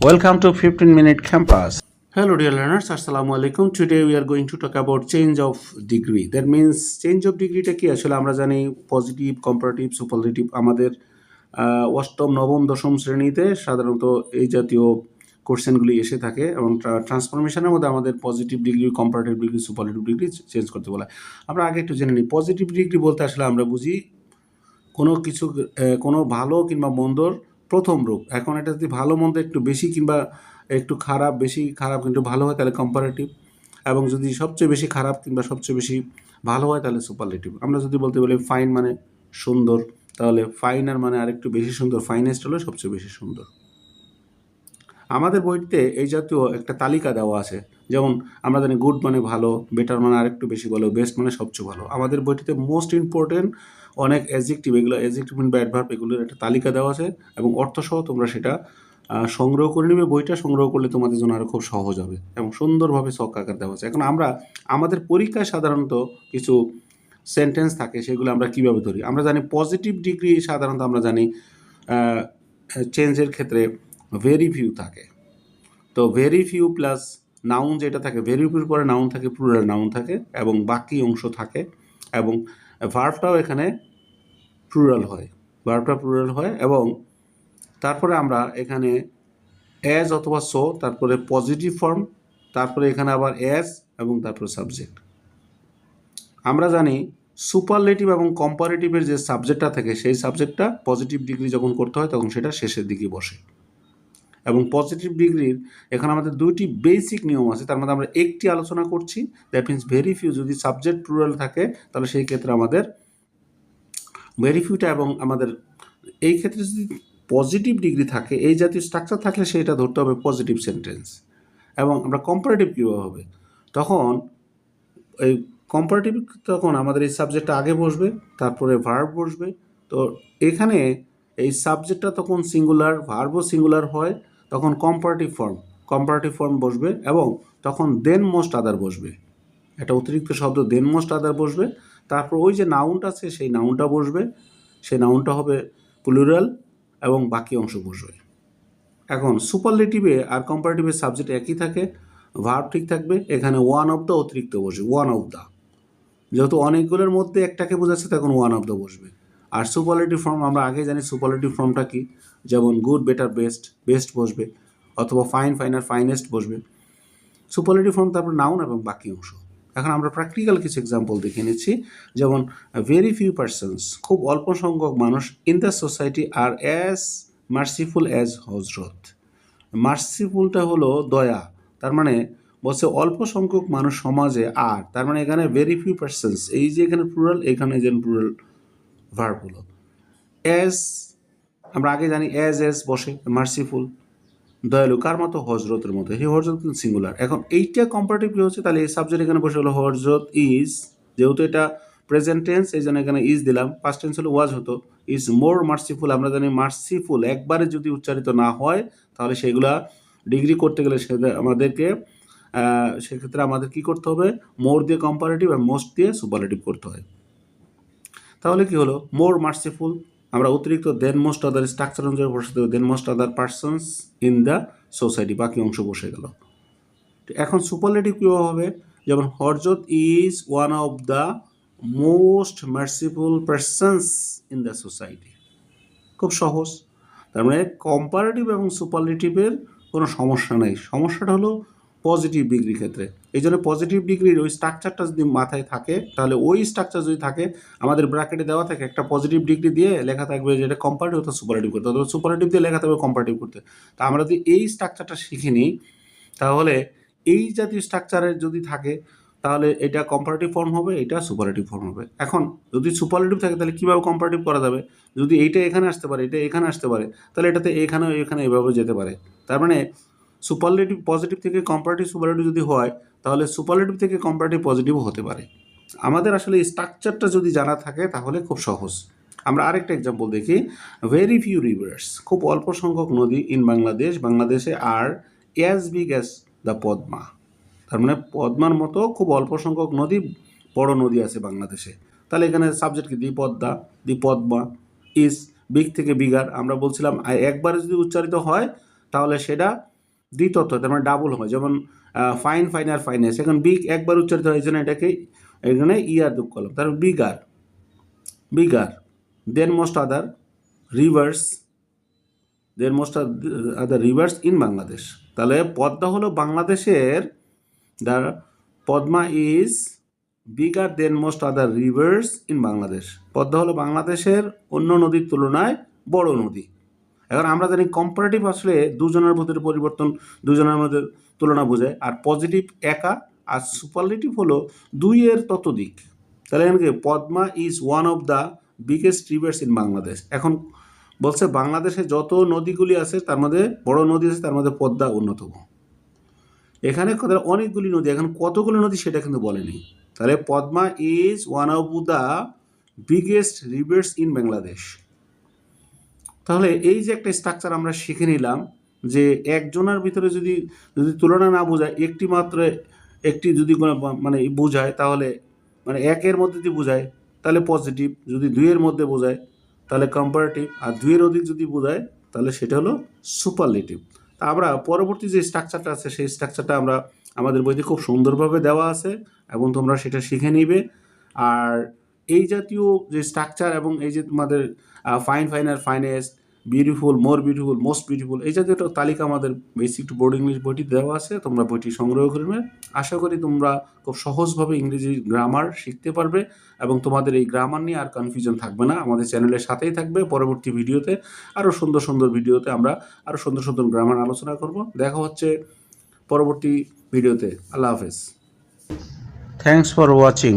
Welcome to 15 Minute Campus. Hello, dear learners. Assalamu alaikum. Today we are going to talk about change of degree. That means change of degree টা কি আসলে আমরা জানি positive comparative superlative আমাদের অষ্টম নবম দশম শ্রেণীতে সাধারণত এই জাতীয় কোশ্চেনগুলি এসে থাকে এবং ট্রান্সফরমেশনের মধ্যে আমাদের positive degree comparative degree superlative degree change করতে বলা আমরা আগে একটু জেনে নিই পজিটিভ ডিগ্রি বলতে আসলে আমরা বুঝি কোনো কিছু কোনো ভালো কিংবা মন্দর প্রথম রূপ। এখন এটা যদি ভালো মন্দ একটু বেশি কিংবা একটু খারাপ, বেশি খারাপ কিন্তু ভালো হয় তাহলে কম্পারেটিভ এবং যদি সবচেয়ে বেশি খারাপ কিংবা সবচেয়ে বেশি ভালো হয় তাহলে সুপারলেটিভ আমরা যদি বলতে বলি ফাইন মানে সুন্দর, তাহলে ফাইনার মানে আরেকটু বেশি সুন্দর ফাইনেস্ট হলো সবচেয়ে বেশি সুন্দর। আমাদের বইতে এই জাতীয় একটা তালিকা দেওয়া আছে। যেমন আমরা জানি গুড মানে ভালো বেটার মানে আরেকটু বেশি ভালো বেস্ট মানে সবচেয়ে ভালো। আমাদের বইটিতে মোস্ট ইম্পর্টেন্ট অনেক অ্যাজেক্টিভ এগুলো অ্যাজেক্টিভ বা অ্যাডভার্ব এগুলোর একটা তালিকা দেওয়া আছে এবং অর্থসহ তোমরা সেটা সংগ্রহ করে নেবে, বইটা সংগ্রহ করলে তোমাদের জন্য আরও খুব সহজ হবে এবং সুন্দরভাবে ছক আকার দেওয়া আছে। এখন আমরা, আমাদের পরীক্ষায় সাধারণত কিছু সেন্টেন্স থাকে, সেগুলো আমরা কীভাবে ধরি? আমরা জানি পজিটিভ ডিগ্রি সাধারণত আমরা জানি চেঞ্জের ক্ষেত্রে ভেরি ফিউ থাকে। তো ভেরি ফিউ প্লাস নাউন যেটা থাকে ভেরি ফিউর পরে নাউন থাকে প্লুরাল নাউন থাকে এবং বাকি অংশ থাকে এবং ভার্বটাও এখানে প্লুরাল হয়। ভার্বটা প্লুরাল হয় এবং তারপরে আমরা এখানে অ্যাজ অথবা সো তারপরে পজিটিভ ফর্ম তারপরে এখানে আবার অ্যাজ এবং তারপরে সাবজেক্ট আমরা জানি সুপারলেটিভ এবং কম্পারেটিভের যে সাবজেক্টটা থাকে, সেই সাবজেক্টটা পজিটিভ ডিগ্রি যখন করতে হয়, তখন সেটা শেষের দিকে বসে। এবং পজিটিভ ডিগ্রির এখানে আমাদের দুইটি বেসিক নিয়ম আছে, তার মধ্যে আমরা একটি আলোচনা করছি দ্যাট মিনস ভেরি ফিউ যদি সাবজেক্ট প্লুরাল থাকে, তাহলে সেই ক্ষেত্রে আমাদের ভেরি ফিউটা এবং আমাদের এই ক্ষেত্রে যদি পজিটিভ ডিগ্রি থাকে, এই জাতীয় স্ট্রাকচার থাকলে সেটা ধরতে হবে পজিটিভ সেন্টেন্স এবং আমরা কম্পারেটিভ কীভাবে হবে? তখন এই কম্পারেটিভ তখন আমাদের এই সাবজেক্টটা আগে বসবে, তারপরে ভার্ব বসবে, তো এখানে এই সাবজেক্টটা তখন সিঙ্গুলার ভার্বও সিঙ্গুলার হয় তখন কম্পারেটিভ ফর্ম কম্পারেটিভ ফর্ম বসবে এবং তখন দেন মোস্ট আদার বসবে। একটা অতিরিক্ত শব্দ দেন মোস্ট আদার বসবে। তারপর ওই যে নাউনটা আছে, সেই নাউনটা বসবে। সেই নাউনটা হবে প্লুরাল এবং বাকি অংশ বসবে। এখন সুপারলেটিভে আর কম্পারেটিভের সাবজেক্ট একই থাকে ভার্ব ঠিক থাকবে। এখানে ওয়ান অফ দ্য অতিরিক্ত বসবে ওয়ান অফ দ্য যেহেতু অনেকগুলোর মধ্যে একটাকে বোঝাচ্ছে, তখন ওয়ান অফ দ্য বসবে। আর সুপারলেটিভ ফর্ম আমরা আগে জানি সুপারলেটিভ ফর্মটা কি। যেমন গুড বেটার বেস্ট বেস্ট বসবে, অথবা ফাইন ফাইনার ফাইনেস্ট বসবে। সুপারলেটিভ ফর্ম তারপর নাউন এবং বাকি অংশ। এখন আমরা প্র্যাকটিক্যাল কিছু এক্সাম্পল দেখে নিচ্ছি। যেমন ভেরি ফিউ পার্সনস খুব অল্প সংখ্যক মানুষ in the society are as merciful as Hazrat মার্সিফুলটা হলো দয়া, তার মানে বলছে অল্প সংখ্যক মানুষ সমাজে আর তার মানে এখানে ভেরি ফিউ পার্সনস এই যে এখানে প্লুরাল এখানে যে প্লুরাল ভার্ব হলো। অ্যাজ আমরা আগে জানি অ্যাজ অ্যাজ বসে মার্সিফুল দয়ালু, কার মতো? হজরতের মতো। হে হজরত কিন্তু সিঙ্গুলার এখন এইটা কম্পারেটিভ কি হচ্ছে? তাহলে এই সাবজেক্ট এখানে বসে হলো হজরত ইজ যেহেতু এটা প্রেজেন্ট টেন্স এই জন্য এখানে ইজ দিলাম। পাস্ট টেন্স হলে ওয়াজ হতো। ইজ মোর মার্সিফুল আমরা জানি মার্সিফুল একবারে যদি উচ্চারিত না হয়, তাহলে সেগুলা ডিগ্রি করতে গেলে সেটা আমাদেরকে সেক্ষেত্রে আমাদের কি করতে হবে? মোর দিয়ে কম্পারেটিভ আর মোস্ট দিয়ে সুপারলেটিভ করতে হয়। তাহলে কি হলো? মোর মার্সিফুল আমরা অতিরিক্ত দেন মোস্ট আদার স্ট্রাকচার অনুযায়ী বসে দেবো than most other persons in the society বাকি অংশ বসে গেল। এখন সুপারলেটিভ কীভাবে হবে? যেমন হরজত is one of the most merciful persons in the society খুব সহজ। তার মানে কম্পারেটিভ এবং সুপারলেটিভের কোনো সমস্যা নেই। সমস্যাটা হলো পজিটিভ ডিগ্রি ক্ষেত্রে। এই জন্য পজিটিভ ডিগ্রির ওই স্ট্রাকচারটা যদি মাথায় থাকে, তাহলে ওই স্ট্রাকচার যদি থাকে, আমাদের ব্র্যাকেটে দেওয়া থাকে একটা পজিটিভ ডিগ্রি দিয়ে লেখা থাকবে যেটা কম্পারেটিভ অথবা সুপারেটিভ করতে। অথবা সুপারেটিভ দিয়ে লেখা থাকবে কম্পারেটিভ করতে। তা আমরা যদি এই স্ট্রাকচারটা শিখে নিই, তাহলে এই জাতীয় স্ট্রাকচারের যদি থাকে, তাহলে এটা কম্পারেটিভ ফর্ম হবে, এটা সুপারেটিভ ফর্ম হবে। এখন যদি সুপারলেটিভ থাকে, তাহলে কীভাবে কম্পারেটিভ করা যাবে? যদি এইটা এখানে আসতে পারে, এটা এখানে আসতে পারে, তাহলে এটাতে এখানে এখানে এভাবে যেতে পারে। তার মানে সুপারলেটিভ পজিটিভ থেকে কম্পারেটিভ সুপারলেটিভ যদি হয়, তাহলে সুপারলেটিভ থেকে কম্পারেটিভ পজিটিভও হতে পারে। আমাদের আসলে স্ট্রাকচারটা যদি জানা থাকে, তাহলে খুব সহজ। আমরা আরেকটা এক্সাম্পল দেখি ভেরি ফিউ রিভার্স খুব অল্প সংখ্যক নদী ইন বাংলাদেশ বাংলাদেশে are as big as the Padma তার মানে পদ্মার মতো খুব অল্প সংখ্যক নদী, বড় নদী আছে বাংলাদেশে তাহলে এখানে সাবজেক্ট কি? দ্বিপদ্মা দ্বিপদ্মা ইস বিগ থেকে বিগার আমরা বলছিলাম, একবারে যদি উচ্চারিত হয়, তাহলে সেটা দ্বিতত্ব তার মানে ডাবল হয় যেমন ফাইন ফাইন ফাইনার ফাইনেস এখন বিগ একবার উচ্চারিত হয় এই জন্য এটাকে, এখানে ইয়ার যোগ করলাম। তারপর bigger bigger than most other rivers than most other rivers in Bangladesh তাহলে পদ্মা হলো বাংলাদেশের the Padma is bigger than most other rivers in Bangladesh Padma হলো বাংলাদেশের অন্য নদীর তুলনায় বড় নদী। এখন আমরা জানি কম্পারেটিভ আসলে দুজনের মধ্যে পরিবর্তন, দুজনের মধ্যে তুলনা বোঝায়। আর পজিটিভ একা, আর সুপারলেটিভ হলো দুইয়ের ততোধিক। তাহলে এখানে Padma is one of the biggest rivers in Bangladesh এখন বলছে বাংলাদেশে যত নদীগুলি আছে, তার মধ্যে বড় নদী আছে, তার মধ্যে পদ্মা অন্যতম। এখানে অনেকগুলি নদী, এখন কতগুলি নদী সেটা কিন্তু বলেনি। তাহলে Padma is one of the biggest rivers in Bangladesh তাহলে এই যে একটা স্ট্রাকচার আমরা শিখে নিলাম যে একজনের ভিতরে যদি যদি তুলনা না বোঝায়, একটি মাত্র একটি যদি মানে বোঝায়, তাহলে মানে একের মধ্যে যদি বোঝায়, তাহলে পজিটিভ যদি দুইয়ের মধ্যে বোঝায়, তাহলে কম্পারেটিভ আর দুইয়ের অধিক যদি বোঝায়, তাহলে সেটা হলো সুপারলেটিভ তা আমরা পরবর্তী যে স্ট্রাকচারটা আছে, সেই স্ট্রাকচারটা আমরা আমাদের বইতে খুব সুন্দরভাবে দেওয়া আছে এবং তোমরা সেটা শিখে নিবে। আর এই জাতীয় যে স্ট্রাকচার এবং এই যে তোমাদের fine finer finest beautiful more beautiful most beautiful এই জাতীয় একটা তালিকা আমাদের বেসিক টু বোর্ড ইংলিশ বইটি দেওয়া আছে, তোমরা বইটি সংগ্রহ করবে আশা করি তোমরা খুব সহজভাবে ইংরেজি গ্রামার শিখতে পারবে এবং তোমাদের এই গ্রামার নিয়ে আর কনফিউশন থাকবে না। আমাদের চ্যানেলের সাথেই থাকবে পরবর্তী ভিডিওতে। আরও সুন্দর সুন্দর ভিডিওতে আমরা আরও সুন্দর সুন্দর গ্রামার আলোচনা করব। দেখা হচ্ছে পরবর্তী ভিডিওতে। আল্লাহ হাফেজ। Thanks for watching